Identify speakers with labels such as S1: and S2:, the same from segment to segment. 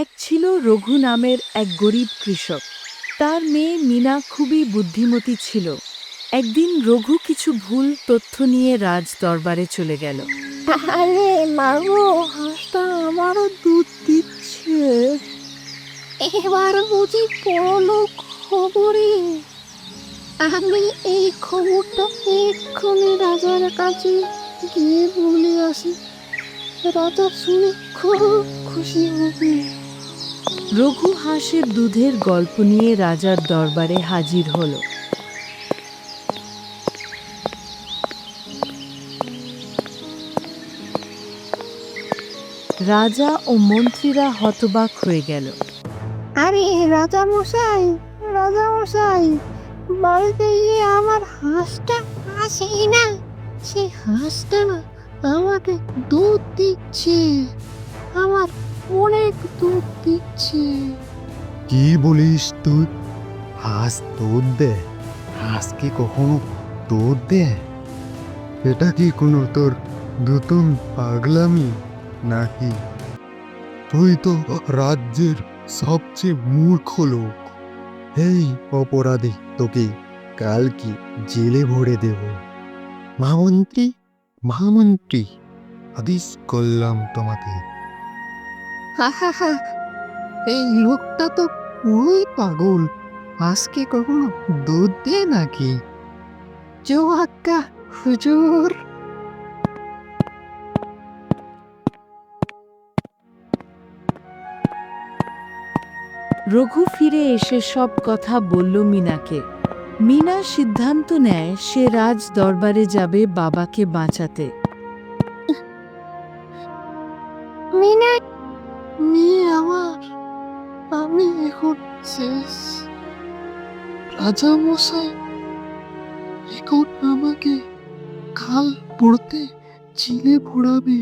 S1: এক ছিল রঘু নামের এক গরিব কৃষক। তার মেয়ে মিনা খুবই বুদ্ধিমতী ছিল। একদিন রঘু কিছু ভুল তথ্য নিয়ে রাজ দরবারে চলে গেল।
S2: আরে মাগো, হাঁসটা আমারও দুধ দিচ্ছে। এবার বুঝি পরলোক খবরে। আমি এই খবরটা এক্ষুনি রাজার কাছে গিয়ে বলে আসি। রাজা শুনে খুব খুশি হবে।
S1: রঘু হাঁসের দুধের গল্প নিয়ে রাজার দরবারে হাজির হলো। রাজা ও মন্ত্রীরা হতবাক হয়ে গেল।
S2: আরে রাজা মশাই রাজা মশাই বাড়িতে গিয়ে আমার হাঁসটা আসেই না। সেই হাঁসটা আমাকে দুধ দিচ্ছে। আমার অনেক দুধ দিচ্ছে
S3: কি বলিস তুই? হাঁস দুধ দে। হাঁস কি কখনো দুধ দে? এটা কি কোনো তোর নতুন পাগলামি নাকি? তুই তো রাজ্যের সবচেয়ে মূর্খ লোক। এই অপরাধী তোকে কাল কি জেলে ভরে দেব। মহামন্ত্রী মহামন্ত্রী আদেশ করলাম তোমাকে।
S2: এই লোকটা তো পুরোই পাগল। আজকে কখনো দুধ দেয় নাকি? জো আক্কা হুজুর।
S1: রঘু ফিরে এসে সব কথা বলল মিনাকে। মিনা সিদ্ধান্ত নেয় সে রাজ দরবারে যাবে বাবাকে বাঁচাতে।
S2: মিনা আমি এখন শেষ। রাজা মশাই এখন আমাকে খাল পড়তে চিলে ভরাবে।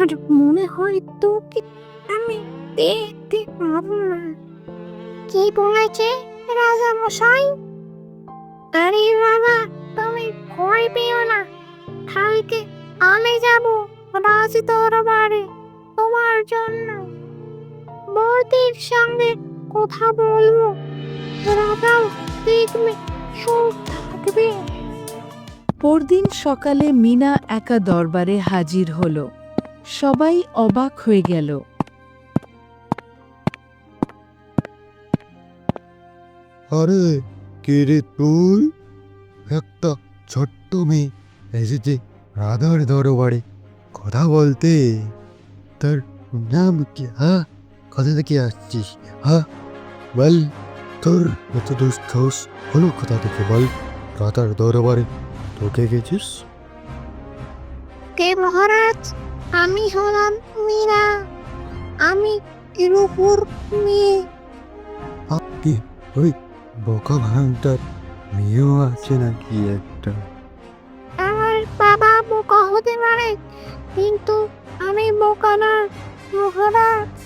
S2: আর মনে হয় তোকে আমি দেখতে পাবো না। কি বলেছে রাজা মশাই আরে বাবা তুমি ভয় পেও না। কালকে আমি যাব রাজ দরবারে তোমার জন্য। বৌদির সঙ্গে কথা বলব। রাজাও দেখবে সব থাকবে।
S1: পরদিন সকালে মিনা একা দরবারে হাজির হলো। সবাই অবাক হয়ে গেল।
S3: আরে কে রে তুই? একটা ছোট্ট মেয়ে এসেছে রাধার দরবারে। কথা বলতে। তার নাম কি হ্যাঁ? কোথা থেকে আসছিস হ্যাঁ বল তোর এত দুঃসাহস হলো কোথা থেকে বল রাধার দরবারে ঢুকে গেছিস
S2: কে মহারাজ আমি হলাম মীরা আমি এরূপুর মেয়ে
S3: কি ওই বোকা ভাঙটার মেয়েও আছে নাকি একটা
S2: আমার বাবা বোকা হতে পারে কিন্তু আমি বোকা না মহারাজ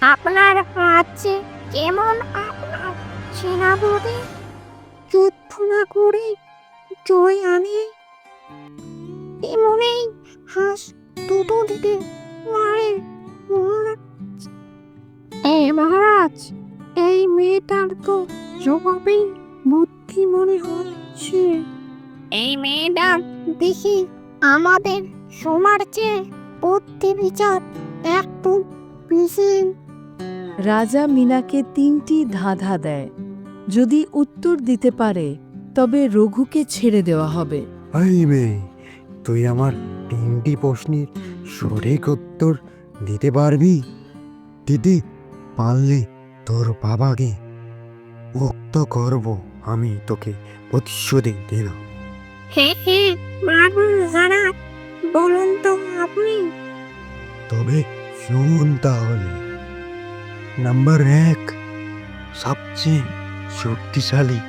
S2: আপনার রাজ্যে যেমন আপনার সেনাপতি? যুদ্ধ করে জয় আনে। তেমনই হাঁস দুটো দিতে মারে মহারাজ। মহারাজ, এই মেয়েটার তো জবাবেই বুদ্ধি মনে হচ্ছে। এই মেয়েটা দেখি আমাদের সোমার চেয়ে বুদ্ধি বিচার একটু বেশি
S1: রাজা মিনাকে তিনটি ধাঁধা দেয়। যদি উত্তর দিতে পারে তবে রঘুকে ছেড়ে দেওয়া হবে।
S3: এই মেয়ে তুই আমার তিনটি প্রশ্নের সঠিক উত্তর দিতে পারবি? দিদি পারলে তোর বাবাকে মুক্ত করব আমি তোকে প্রতিশ্রুতি দিলাম।
S2: হে হে বাবু মহারাজ বলুন তো আপনি।
S3: তবে শুন তাহলে। নাম্বার এক, সবচেয়ে শক্তিশালী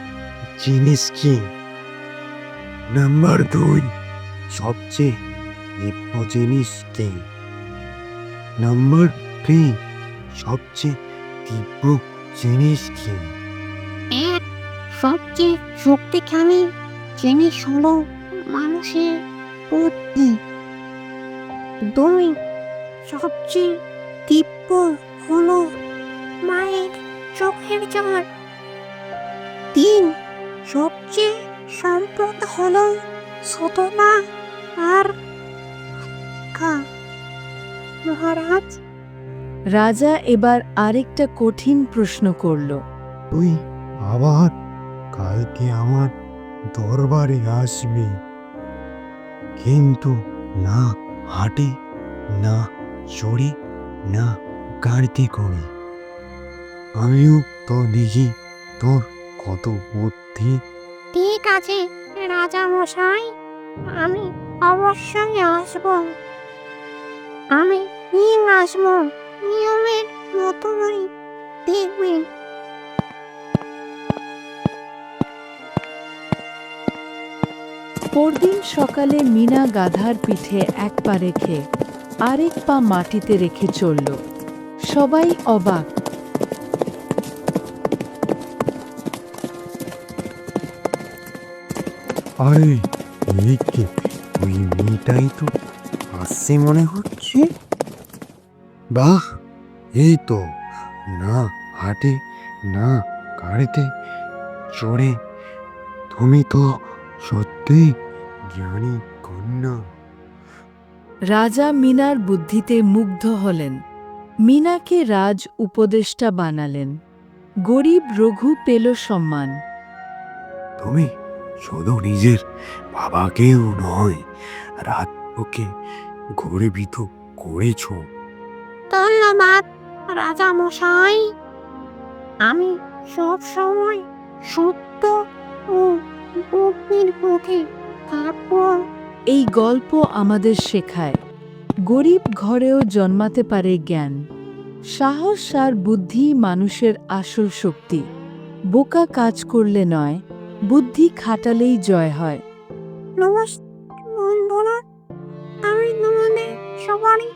S3: জিনিস কি? নাম্বার দুই, সবচেয়ে নিম্ন জিনিস কি? নাম্বার থ্রি, সবচেয়ে তীব্র জিনিস কি?
S2: এক, সবচেয়ে শক্তিশালী জিনিস হলো মানুষের বুদ্ধি। দুই, সবচেয়ে দিব্য সতনা আর মহারাজ?
S1: রাজা এবার আরেকটা কঠিন প্রশ্ন করল।
S3: তুই আবার কালকে আমার দরবারে আসবি। কিন্তু না হাটে না চড়ে না গাড়িতে করে। আমিও তো দেখি তোর কত বুদ্ধি।
S2: ঠিক আছে রাজা মশাই আমি অবশ্যই আসব। আমি নিয়ে আসব। নিয়মের মতোই দেখবেন
S1: পরদিন সকালে মিনা গাধার পিঠে এক পা রেখে আরেক পা মাটিতে রেখে চলল। সবাই অবাক।
S3: আরে এই কি ওই মেয়েটাই তো আসছে মনে হচ্ছে। বাহ এই তো। না হাটে না গাড়িতে চড়ে। তুমি তো সত্যি জ্ঞানী কন্যা।
S1: রাজা মিনার বুদ্ধিতে মুগ্ধ হলেন। মিনাকে রাজ উপদেষ্টা বানালেন। গরিব রঘু পেল সম্মান।
S3: তুমি শুধু নিজের বাবাকেও নয় রাত ওকে গরিবিত করেছ।
S2: ধন্যবাদ রাজা মশাই আমি সব সময় সত্য ও বুদ্ধির পথে থাকব।
S1: এই গল্প আমাদের শেখায়। গরিব ঘরেও জন্মাতে পারে জ্ঞান সাহস আর বুদ্ধি মানুষের আসল শক্তি। বোকা কাজ করলে নয় বুদ্ধি খাটালেই জয় হয়।
S2: নমস্কার আমি তোমাদের সবারই